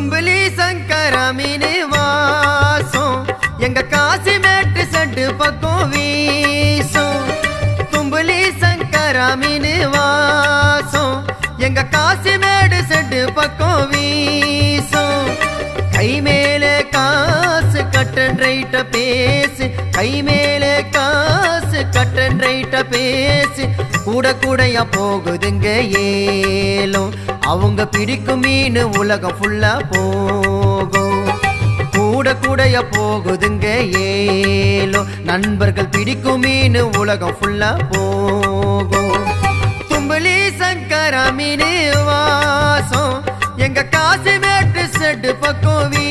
கும்பலி சங்கரா மீனு வாசம் எங்க காசி மேட்டு செட்டு பக்கம் வீசும். கும்பலி சங்கரா மீனு வாசம் எங்க காசி மேடு செட்டு பக்கம் வீசும். கை மேலே காசு கட்டன் ரைட்ட பேசு. கை மேலே பேசி கூட கூடையா போகுதுங்க ஏலும் அவங்க பிடிக்கும் மீன் உலகம் ஃபுல்லா போகும். கூட கூடையா போகுதுங்க ஏலோ. நண்பர்கள் பிடிக்கும் மீன் உலகம் ஃபுல்லா போகும். தும்பலி சங்கரா மீன் வாசம். எங்க காசு மேட்டு செட்டு பக்கம் வீ